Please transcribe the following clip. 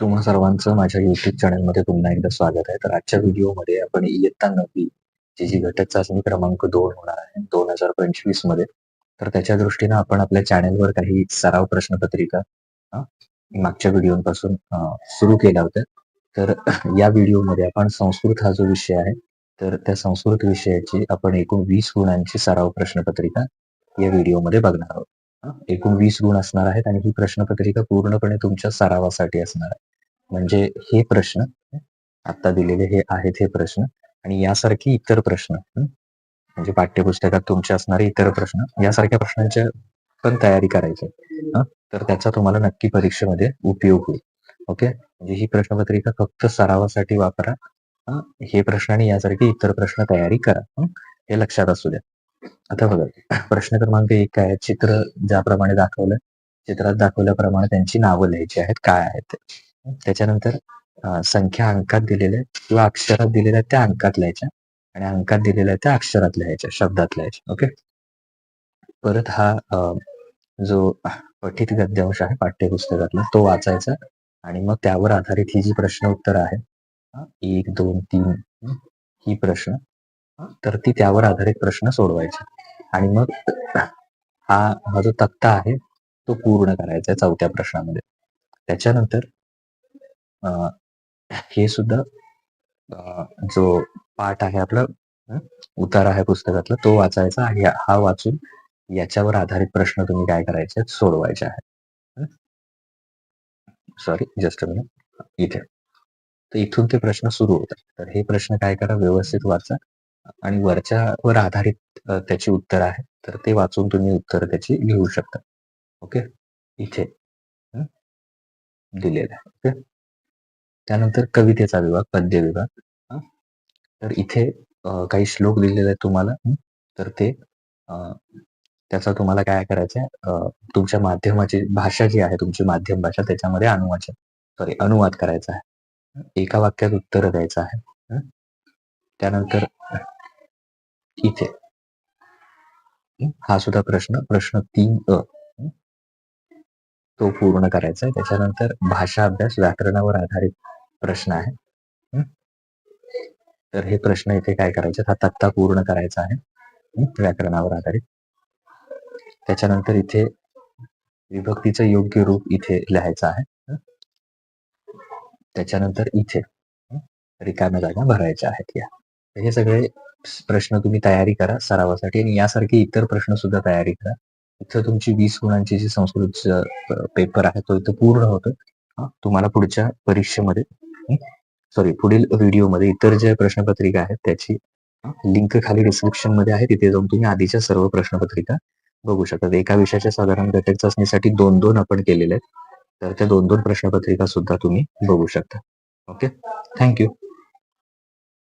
तुम्हा सर्वांचं माझ्या युट्यूब चॅनलमध्ये पुन्हा एकदा स्वागत आहे. तर आजच्या व्हिडिओमध्ये आपण इयत्ता 9वी जी जी घटक चाचणी क्रमांक दोन होणार आहे 2025 मध्ये. तर त्याच्या दृष्टीनं आपण आपल्या चॅनलवर काही सराव प्रश्नपत्रिका मागच्या व्हिडिओपासून सुरू केल्या होत्या. तर या व्हिडिओमध्ये आपण संस्कृत हा जो विषय आहे, तर त्या संस्कृत विषयाची आपण एकूण वीस गुणांची सराव प्रश्नपत्रिका या व्हिडिओमध्ये बघणार आहोत. एकूण वीस गुण असणार आहेत आणि ही प्रश्नपत्रिका पूर्णपणे तुमच्या सरावासाठी असणार आहे. म्हणजे हे प्रश्न आता दिलेले हे आहेत हे प्रश्न आणि यासारखे इतर प्रश्न म्हणजे पाठ्यपुस्तकात तुमचे असणारे इतर प्रश्न यासारख्या प्रश्नांच्या पण तयारी करायची तर त्याचा तुम्हाला नक्की परीक्षेमध्ये उपयोग होईल. ओके. म्हणजे ही प्रश्नपत्रिका फक्त सरावासाठी वापरा. हे प्रश्न आणि यासारखे इतर प्रश्न तयारी करा. हे लक्षात असू द्या. आता बघा प्रश्न क्रमांक एक काय आहे? चित्र ज्याप्रमाणे दाखवलंय, चित्रात दाखवल्याप्रमाणे त्यांची नावं लिहायची आहेत. काय आहेत ते. त्याच्यानंतर संख्या अंकात दिलेल्या किंवा अक्षरात दिलेल्या आहेत त्या अंकात लिहायच्या आणि अंकात दिलेल्या आहेत त्या अक्षरात लिहायच्या, शब्दात लिहायच्या. ओके. परत हा जो पठित गद्यांश आहे पाठ्यपुस्तकातला तो वाचायचा आणि मग त्यावर आधारित ही जी प्रश्न उत्तर आहे एक दोन तीन ही प्रश्न तर ती त्यावर आधारित प्रश्न सोडवायचे आणि मग हा हा जो तक्ता आहे, तो पूर्ण करायचा चौथ्या प्रश्नामध्ये. त्याच्यानंतर हे सुद्धा जो पाठ आहे आपला उतार आहे पुस्तकातला तो वाचायचा आणि हा वाचून याच्यावर आधारित प्रश्न तुम्ही काय करायचे आहेत, सोडवायचे आहे सॉरी जस्ट अ मिनिट. इथे. तर इथून ते प्रश्न सुरू होतात. तर हे प्रश्न काय करा व्यवस्थित वाचा आणि वरच्यावर आधारित त्याची उत्तर आहे तर ते वाचून तुम्ही उत्तर त्याची लिहू शकता. ओके. इथे दिलेलं आहे. ओके. त्यानंतर कवितेचा विभाग, पद्य विभाग. तर इथे काही श्लोक दिलेले आहेत तुम्हाला. तर ते त्याचा तुम्हाला काय करायचं आहे तुमच्या माध्यमाची भाषा जी आहे तुमची माध्यम भाषा त्याच्यामध्ये अनुवाचन सॉरी अनुवाद करायचा आहे. एका वाक्यात उत्तर द्यायचं आहे. त्यानंतर इथे हा सुद्धा प्रश्न प्रश्न तीन अ, तो पूर्ण करायचा आहे. त्याच्यानंतर भाषा अभ्यास व्याकरणावर आधारित प्रश्न आहे. तर हे प्रश्न इथे काय करायचे हा तक्ता पूर्ण करायचा आहे. व्याकरणावर आधारित. त्याच्यानंतर इथे विभक्तीचं योग्य रूप इथे लिहायचं आहे. त्याच्यानंतर इथे रिकाम्या जागा भरायच्या आहेत या. हे सगळे प्रश्न तुम्ही तयारी करा सरावासाठी आणि यासारखे इतर प्रश्न सुद्धा तयारी करा. इथं तुमची वीस गुणांची जी संस्कृत पेपर आहे तो इथं पूर्ण होतो. तुम्हाला पुढच्या परीक्षेमध्ये सॉरी पुढील व्हिडिओमध्ये इतर ज्या प्रश्नपत्रिका आहेत त्याची लिंक खाली डिस्क्रिप्शनमध्ये आहे. तिथे जाऊन तुम्ही आधीच्या सर्व प्रश्नपत्रिका बघू शकता. एका विषयाच्या साधारण घटक चाचणीसाठी 2-2 आपण केलेले आहेत. तर त्या 2-2 प्रश्नपत्रिका सुद्धा तुम्ही बघू शकता. ओके. Thank you.